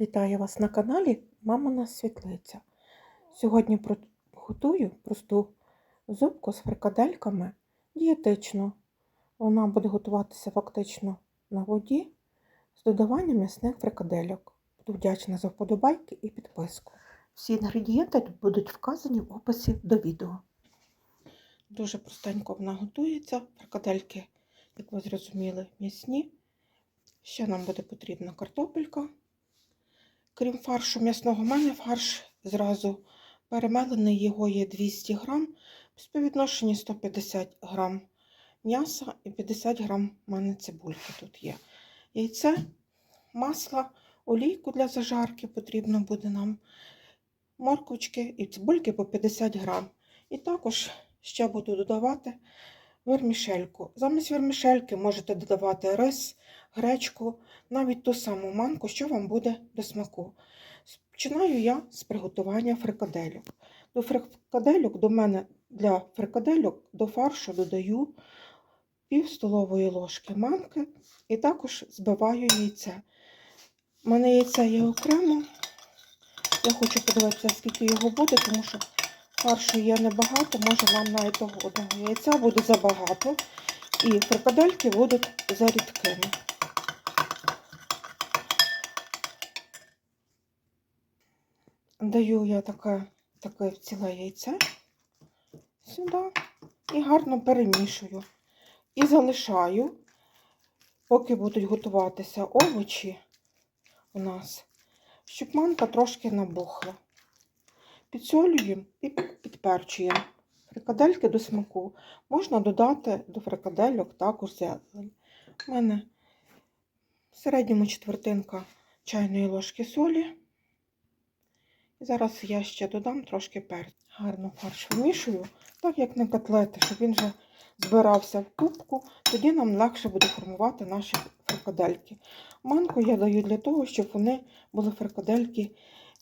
Вітаю вас на каналі Мамина Світлиця. Сьогодні готую просту зубку з фрикадельками дієтично. Вона буде готуватися фактично на воді з додаванням м'ясних фрикадельок. Буду вдячна за вподобайки і підписку. Всі інгредієнти будуть вказані в описі до відео. Дуже простенько вона готується. Фрикадельки, як ви зрозуміли, м'ясні. Ще нам буде потрібна картопелька. Крім фаршу м'ясного, у мене фарш зразу перемелений, його є 200 грам, в співвідношенні 150 грам м'яса і 50 грам у мене цибульки тут є. Яйце, масло, олійку для зажарки потрібно буде нам, морквочки і цибульки по 50 грам. І також ще буду додавати вермішельку. Замість вермішельки можете додавати рис, гречку, навіть ту саму манку, що вам буде до смаку. Починаю я з приготування фрикадельок. До фрикадельок до мене для фрикадельок до фаршу додаю пів столової ложки манки і також збиваю яйце. У мене яйце є окремо. Я хочу подивитися, скільки його буде, тому що фаршу є небагато, може нам навіть того одного яйця буде забагато. І фрикадельки будуть зарідкими. Даю я таке, таке ціле яйце сюди і гарно перемішую. І залишаю, поки будуть готуватися овочі у нас, щоб манка трошки набухла. Підсолюємо і підперчуємо. Фрикадельки до смаку. Можна додати до фрикадельок також зелень. У мене в середньому четвертинка чайної ложки солі. Зараз я ще додам трошки перцю. Гарно фарш вимішую, так як на котлети, щоб він вже збирався в кубку, тоді нам легше буде формувати наші фрикадельки. Манку я даю для того, щоб вони були фрикадельки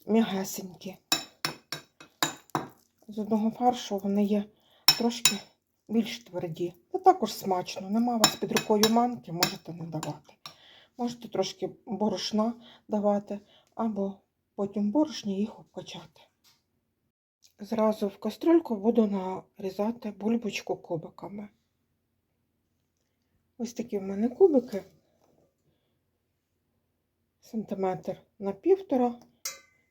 м'ягесенькі. З одного фаршу вони є трошки більш тверді. Та також смачно. Нема вас під рукою манки, можете не давати. Можете трошки борошна давати, або потім борошні їх обкачати. Зразу в кастрюльку буду нарізати бульбочку кубиками. Ось такі в мене кубики. Сантиметр на півтора,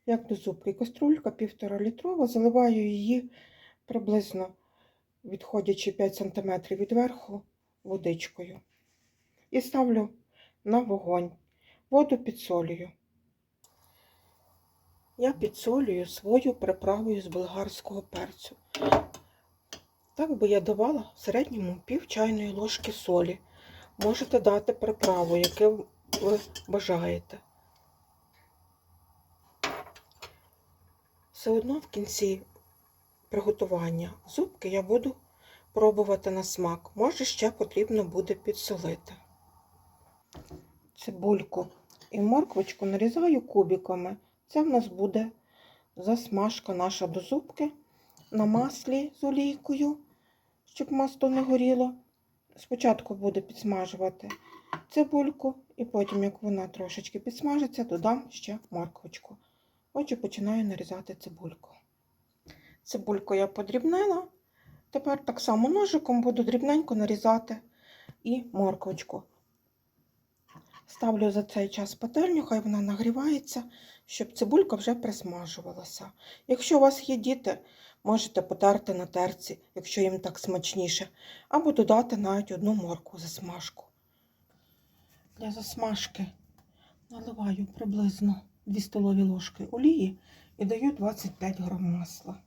як до зубки. Каструлька півтора літрова, заливаю її приблизно відходячи 5 см від верху водичкою. І ставлю на вогонь. Воду підсолюю. Я підсолюю свою приправою з болгарського перцю. Так би я давала в середньому пів чайної ложки солі. Можете дати приправу, яку ви бажаєте. Все одно в кінці приготування зубки я буду пробувати на смак. Може, ще потрібно буде підсолити. Цибульку і морквочку нарізаю кубиками. Це в нас буде засмажка наша до зубки на маслі з олійкою, щоб масло не горіло. Спочатку буду підсмажувати цибульку, і потім, як вона трошечки підсмажиться, додам ще морквочку. Отже, починаю нарізати цибульку. Цибульку я подрібнила. Тепер так само ножиком буду дрібненько нарізати і морквочку. Ставлю за цей час пательню, хай вона нагрівається, щоб цибулька вже присмажувалася. Якщо у вас є діти, можете потерти на терці, якщо їм так смачніше, або додати навіть одну моркву засмажку. Для засмажки наливаю приблизно 2 столові ложки олії і даю 25 грам масла.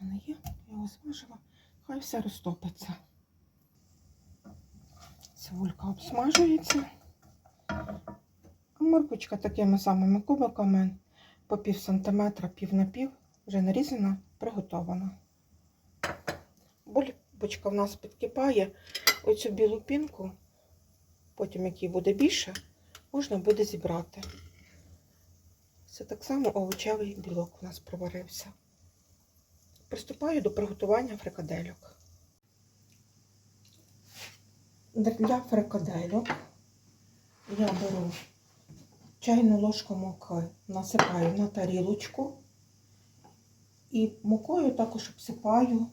В мене є, я його смажила, хай все розтопиться. Цибулька обсмажується. Морквочка такими самими кубиками по пів сантиметра, пів на пів, вже нарізана, приготована. Бульбочка в нас підкипає. Оцю білу пінку, потім який буде більше, можна буде зібрати. Це так само овочевий білок у нас проварився. Приступаю до приготування фрикадельок. Для фрикадельок я беру чайну ложку муки, насипаю на тарілочку і мукою також обсипаю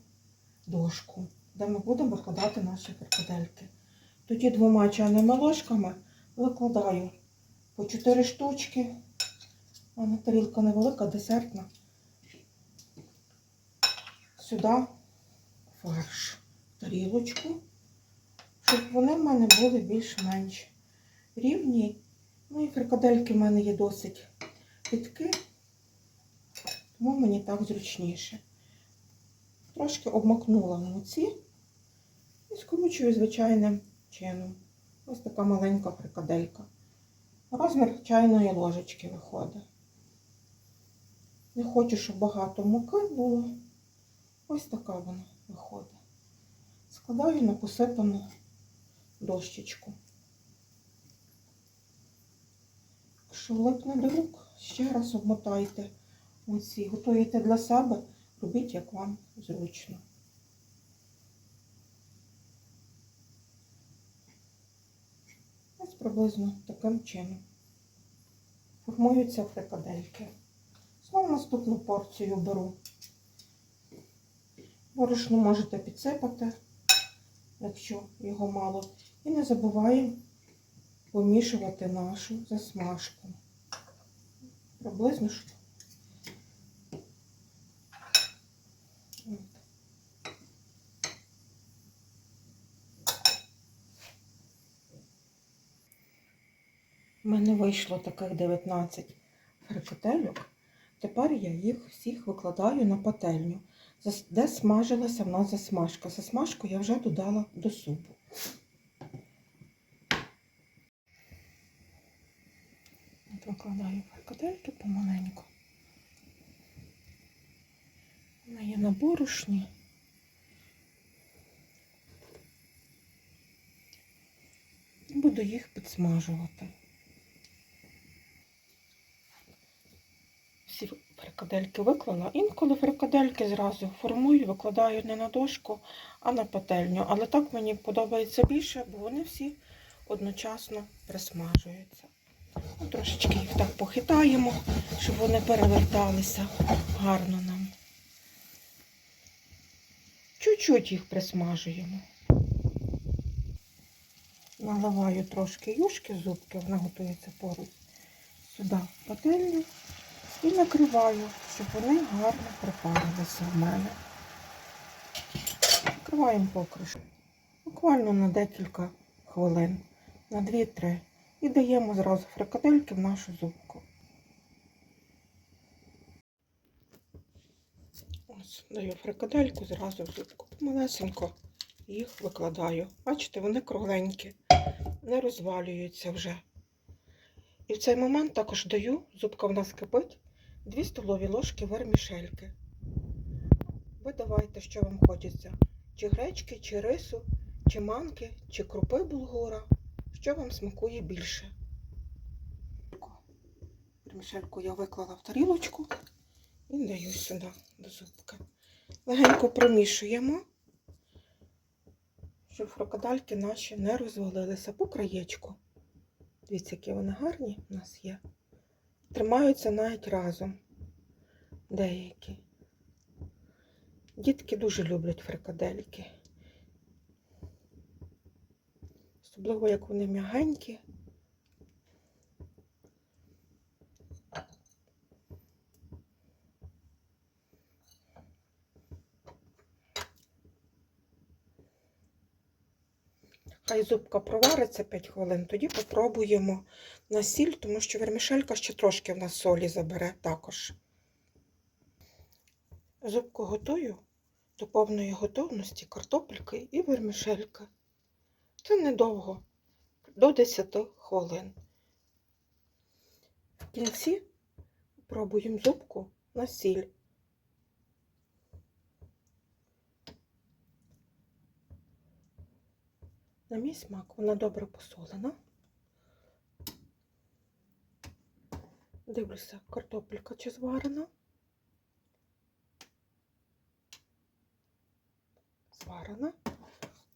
дошку, де ми будемо викладати наші фрикадельки. Тоді двома чайними ложками викладаю по 4 штучки. Мене тарілка невелика, десертна. Сюди фарш тарілочку, щоб вони в мене були більш-менш рівні. Ну і фрикадельки в мене є досить підки, тому мені так зручніше. Трошки обмакнула в муці і скручую звичайним чином. Ось така маленька фрикаделька. Розмір чайної ложечки виходить. Не хочу, щоб багато муки було. Ось така вона виходить. Складаю на посипану дощечку. Якщо липне до рук, ще раз обмотайте оці. Готуєте для себе, робіть, як вам зручно. Ось приблизно таким чином формуються фрикадельки. Знову наступну порцію беру. Борошно можете підсипати, якщо його мало. І не забуваємо помішувати нашу засмажку. Приблизно що. У мене вийшло таких 19 фрикадельок. Тепер я їх всіх викладаю на пательню, де смажилася в нас засмажка. Засмажку я вже додала до супу. Викладаю фрикадельки помаленьку. Вона є на борошні. Буду їх підсмажувати. всі фрикадельки виклала. Інколи фрикадельки зразу формую, викладаю не на дошку, а на пательню. Але так мені подобається більше, бо вони всі одночасно присмажуються. Ну, Трошечки їх так похитаємо, щоб вони переверталися гарно нам. Чуть-чуть їх присмажуємо. Наливаю трошки юшки, зубки, вона готується поруч сюди пательню. І накриваю, щоб вони гарно припарилися в мене. Накриваємо покришку. Буквально на декілька хвилин, на 2-3. І даємо зразу фрикадельки в нашу зубку. Ось, даю фрикадельку зразу в зубку. Малесенько їх викладаю. Бачите, вони кругленькі, не розвалюються вже. І в цей момент також даю, зубка в нас кипить, 2 столові ложки вермішельки. Ви давайте, що вам хочеться. Чи гречки, чи рису, чи манки, чи крупи булгура. Що вам смакує більше. Вермішельку я виклала в тарілочку і даю сюди до зубки. Легенько промішуємо, щоб фрикадальки наші не розвалилися по краєчку. Дивіться, які вони гарні у нас є. Тримаються навіть разом. Деякі. Дітки дуже люблять фрикадельки. Особливо, як вони м'ягенькі. Хай зубка провариться 5 хвилин, тоді попробуємо на сіль, тому що вермішелька ще трошки в нас солі забере також. Зубку готую до повної готовності картопельки і вермішелька. Це недовго, до 10 хвилин. В кінці пробуємо зубку на сіль. На мій смак вона добре посолена. Дивлюся, картопелька чи зварена. Зварена.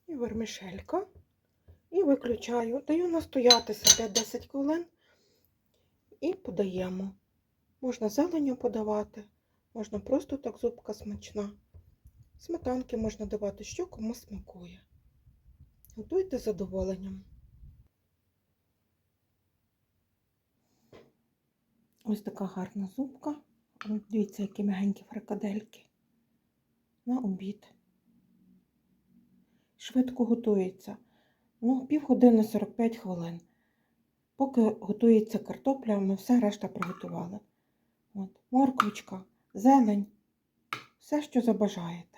І вермішелька. Виключаю, даю настоятися 5-10 хвилин і подаємо. Можна зеленю подавати, можна просто так зубка смачна. Сметанки можна давати, що кому смакує. Готуйте з задоволенням. Ось така гарна зубка. Дивіться, які м'ягенькі фрикадельки. На обід. Швидко готується. Ну, півгодини 45 хвилин. Поки готується картопля, ми все решта приготували. От, морквочка, зелень, все, що забажаєте.